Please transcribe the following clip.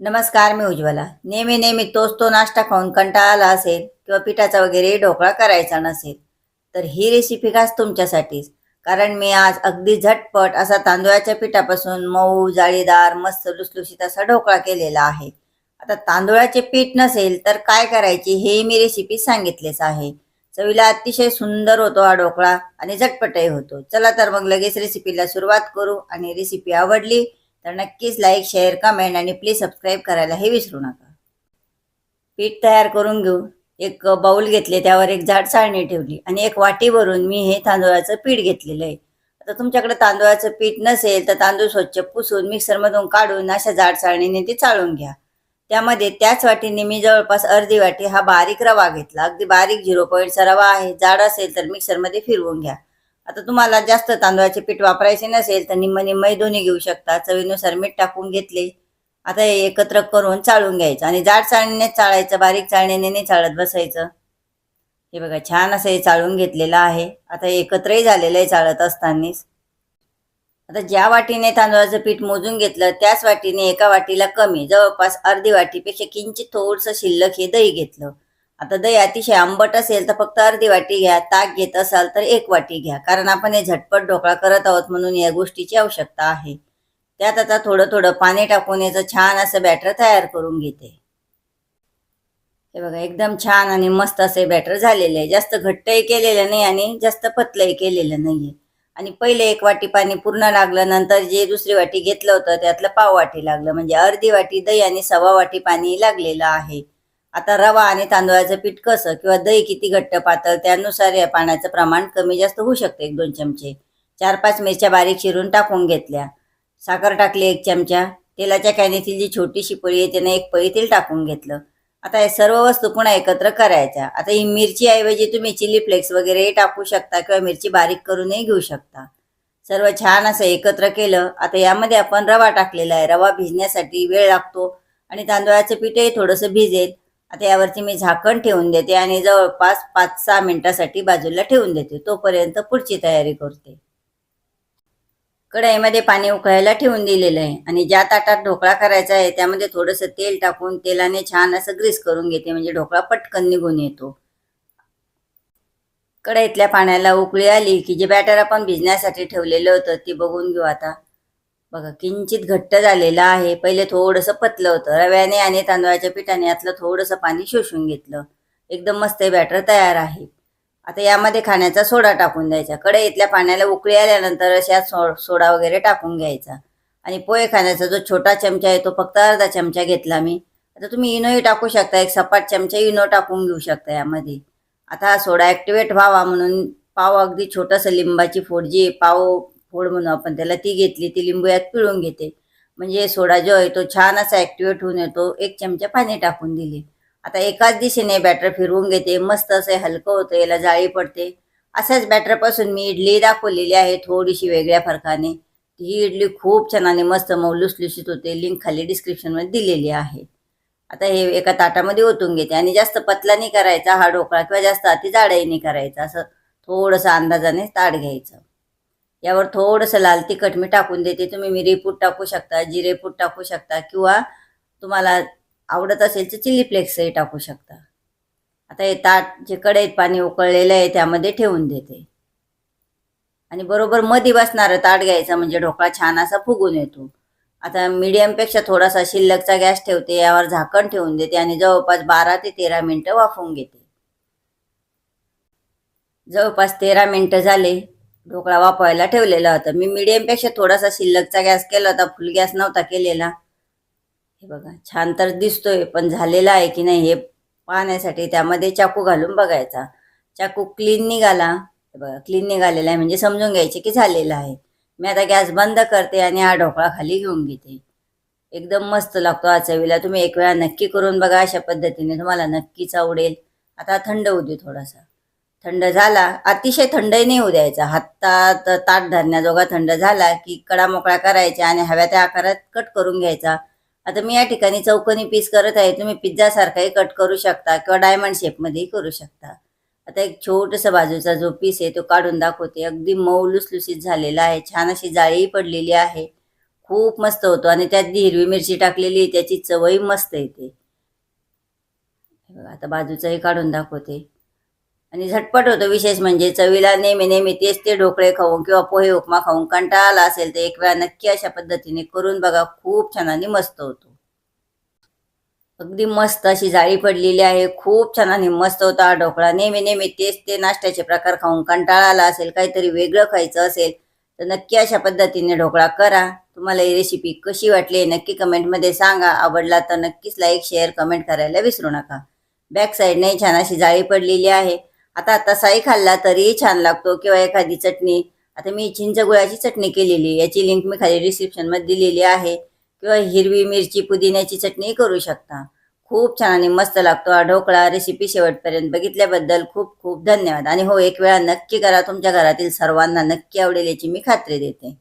नमस्कार मी उज्ज्वला. नेहमी नेहमी तोच तो नाश्ता खाऊन कंटाळा आला असेल किंवा पिठाचा वगैरे ढोकळा करायचा नसेल तर ही रेसिपी खास तुमच्यासाठीच. कारण मी आज अगदी झटपट असा तांदूळाच्या पिठापासून मऊ जाळीदार मस्त लुसलुशीत असा ढोकळा केलेला आहे. आता तांदूळाचे पीठ नसेल तर काय करायचे हे मी रेसिपी सांगितलेच आहे. चवीला अतिशय सुंदर होतो हा ढोकळा आणि झटपटही होतो. चला तर मग लगेच रेसिपीला सुरुवात करू आणि रेसिपी आवडली तर नक्कीच लाईक शेअर कमेंट आणि प्लीज सबस्क्राईब करायला हे विसरू नका. पीठ तयार करून घेऊ. एक बाऊल घेतले त्यावर एक जाड चाळणी ठेवली आणि एक वाटी भरून मी हे तांदूळाचं पीठ घेतलेलं आहे. आता तुमच्याकडे तांदूळाचं पीठ नसेल तर तांदूळ स्वच्छ पुसून मिक्सरमधून काढून अशा जाड चाळणीने ते चाळून घ्या. त्यामध्ये त्याच वाटीने मी जवळपास अर्धी वाटी हा बारीक रवा घेतला. अगदी बारीक झिरो पॉईंटचा रवा आहे. जाड असेल तर मिक्सरमध्ये फिरवून घ्या. आता तुम्हाला जास्त तांदळाचे पीठ वापरायचे नसेल तर निम्म निम्मही दोन्ही घेऊ शकता. चवीनुसार मीठ टाकून घेतले. आता हे एकत्र करून चाळून घ्यायचं आणि जाड चाळणीने चाळायचं बारीक चाळणीने नाही चाळत बसायचं. हे बघा छान असं हे चाळून घेतलेलं आहे. आता एकत्रही झालेलं आहे चाळत असतानाच. आता ज्या वाटीने तांदळाचं पीठ मोजून घेतलं त्याच वाटीने एका वाटीला कमी जवळपास अर्धी वाटीपेक्षा किंचित थोडंसं शिल्लक हे दही घेतलं. आता दही अतिशय आंबट असेल तर फक्त अर्धी वाटी घ्या ताक घेत असाल तर एक वाटी घ्या. कारण आपण हे झटपट ढोकळा करत आहोत म्हणून या गोष्टीची आवश्यकता आहे. त्यात आता थोडं थोडं पाणी टाकून याचं छान असं बॅटर तयार करून घेते. हे बघा एकदम छान आणि मस्त असे बॅटर झालेले आहे. जास्त घट्टही केलेलं नाही आणि जास्त पतलंही केलेलं नाहीये. आणि पहिले एक वाटी पाणी पूर्ण लागलं नंतर जे दुसरी वाटी घेतलं होतं त्यातलं पाव वाटी लागलं. म्हणजे अर्धी वाटी दही आणि सव्वा वाटी पाणी लागलेलं आहे. आता रवा आणि तांदळाचं पीठ कसं किंवा दही किती घट्ट पातळ त्यानुसार या पाण्याचं प्रमाण कमी जास्त होऊ शकतं एक दोन चमचे. चार पाच मिरच्या बारीक चिरून टाकून घेतल्या. साखर टाकली एक चमचा. तेलाच्या कॅनीतील जी छोटीशी पळी आहे त्याने एक पळी तेल टाकून घेतलं. आता या सर्व वस्तू पुन्हा एकत्र करायच्या. आता ही मिरची ऐवजी तुम्ही चिली फ्लेक्स वगैरे टाकू शकता किंवा मिरची बारीक करूनही घेऊ शकता. सर्व छान असं एकत्र केलं. आता यामध्ये आपण रवा टाकलेला आहे. रवा भिजण्यासाठी वेळ लागतो आणि तांदळाचं पीठही थोडंसं भिजेल. आता यावरती मी झाकण ठेवून देते आणि जवळपास पाच सहा मिनिटासाठी बाजूला ठेवून देते. तोपर्यंत पुढची तयारी करते. कढईमध्ये पाणी उकळायला ठेवून दिलेलं आहे. आणि ज्या ताटात ढोकळा करायचा आहे त्यामध्ये थोडंसं तेल टाकून तेलाने छान असं ग्रीस करून घेते. म्हणजे ढोकळा पटकन निघून येतो. कढईतल्या पाण्याला उकळी आली की जे बॅटर आपण भिजण्यासाठी ठेवलेलं होतं ते बघून घेऊ आता. बघा किंचित घट्ट झालेलं आहे. पहिले थोडंसं पतलं होतं. रव्याने आणि तांदळाच्या पिठाने यातलं थोडंसं पाणी शोषून घेतलं. एकदम मस्त बॅटर तयार आहे. आता यामध्ये खाण्याचा सोडा टाकून द्यायचा. कढईतल्या पाण्याला उकळी आल्यानंतर अशा सो सोडा वगैरे टाकून घ्यायचा. आणि पोहे खाण्याचा जो छोटा चमचा आहे तो फक्त अर्धा चमचा घेतला मी. आता तुम्ही इनोही टाकू शकता. एक सपाट चमचा इनो टाकून घेऊ शकता यामध्ये. आता हा सोडा ॲक्टिवेट व्हावा म्हणून पाव अगदी छोटंसं लिंबाची फोडजी पाव फोड म्हणून आपण त्याला ती घेतली ती लिंबू यात पिळून घेते. म्हणजे सोडा जो आहे तो छान असा ॲक्टिवेट होऊन येतो. एक चमचा पाणी टाकून दिले. आता एकाच दिशेने बॅटर फिरवून घेते. मस्त असं हलकं होतं याला जाळी पडते. अशाच बॅटरपासून मी इडली दाखवलेली आहे थोडीशी वेगळ्या फरकाने. ही इडली खूप छान आणि मस्त मऊ लुसलुशीत होते. लिंक खाली डिस्क्रिप्शनमध्ये दिलेली आहे. आता हे एका ताटामध्ये ओतून घेते. आणि जास्त पतला नाही करायचा हा ढोकळा किंवा जास्त अति जाडाईने नाही करायचा. असं थोडंसं अंदाजाने ताट घ्यायचं. यावर थोडंसं लाल तिखट मी टाकून देते. तुम्ही मिरीपूट टाकू शकता जिरेपूट टाकू शकता किंवा तुम्हाला आवडत असेल तर चिली फ्लेक्सही टाकू शकता. आता हे ताट जे कढईत पाणी उकळलेलं आहे त्यामध्ये ठेवून देते. आणि बरोबर मधी बसणारं ताट घ्यायचं म्हणजे ढोकळा छान असा फुगून येतो. आता मीडियमपेक्षा थोडासा शिल्लकचा गॅस ठेवते यावर झाकण ठेवून देते आणि जवळपास बारा ते तेरा मिनटं वाफवून घेते. जवळपास तेरा मिनटं झाले. ढोकळा वापरायला ठेवलेला होता. मी मीडियमपेक्षा थोडासा शिल्लकचा गॅस केला होता. फुल गॅस नव्हता केलेला. हे बघा छान तर दिसतोय पण झालेला आहे की नाही हे पाहण्यासाठी त्यामध्ये चाकू घालून बघायचा. चाकू क्लीन निघाला. हे बघा क्लीन निघालेला आहे. म्हणजे समजून घ्यायचे की झालेला आहे. मी आता गॅस बंद करते आणि हा ढोकळा खाली घेऊन घेते. एकदम मस्त लागतो हा चवीला तुम्ही एक वेळा नक्की करून बघा अशा पद्धतीने. तुम्हाला नक्कीच आवडेल. आता थंड होऊ दे थोडासा. थंड झाला अतिशय थंडही नाही होऊ द्यायचा. हातात ताट धरण्याजोगा थंड झाला की कडा मोकळा करायचा आणि हव्या त्या आकारात कट करून घ्यायचा. आता मी या ठिकाणी चौकोनी पीस करत आहे. तुम्ही पिझ्झासारखाही कट करू शकता किंवा डायमंड शेपमध्येही करू शकता. आता एक छोटंसं बाजूचा जो पीस आहे तो काढून दाखवते. अगदी मऊ लुसलुसीत झालेला आहे. छान अशी जाळीही पडलेली आहे. खूप मस्त होतो आणि त्यात जी हिरवी मिरची टाकलेली आहे, त्याची चवही मस्त येते. बघा, आता बाजूचंही काढून दाखवते. आणि झटपट होतो विशेष म्हणजे चवीला नेहमी नेहमी तेच ते ढोकळे खाऊन किंवा पोहे उपमा खाऊन कंटाळा आला असेल तर एक वेळा नक्की अशा पद्धतीने करून बघा. खूप छान आणि मस्त होतो. अगदी मस्त अशी जाळी पडलेली आहे. खूप छान आणि मस्त होता ढोकळा. नेहमी नेहमी तेच ते नाश्त्याचे प्रकार खाऊन कंटाळा आला असेल काहीतरी वेगळं खायचं असेल तर नक्की अशा पद्धतीने ढोकळा करा. तुम्हाला ही रेसिपी कशी वाटली नक्की कमेंटमध्ये सांगा. आवडला तर नक्कीच लाईक शेअर कमेंट करायला विसरू नका. बॅक साईडने छान अशी जाळी पडलेली आहे. आता तसाही खाल्ला तरीही छान लागतो. किंवा एखादी चटणी आता मी चिंच गुळाची चटणी केलेली याची लिंक मी खाली डिस्क्रिप्शनमध्ये दिलेली आहे. किंवा हिरवी मिरची पुदिन्याची चटणी करू शकता. खूप छान आणि मस्त लागतो हा ढोकळा रेसिपी शेवटपर्यंत बघितल्याबद्दल खूप खूप धन्यवाद. आणि हो एक वेळा नक्की करा. तुमच्या घरातील सर्वांना नक्की आवडेल याची मी खात्री देते.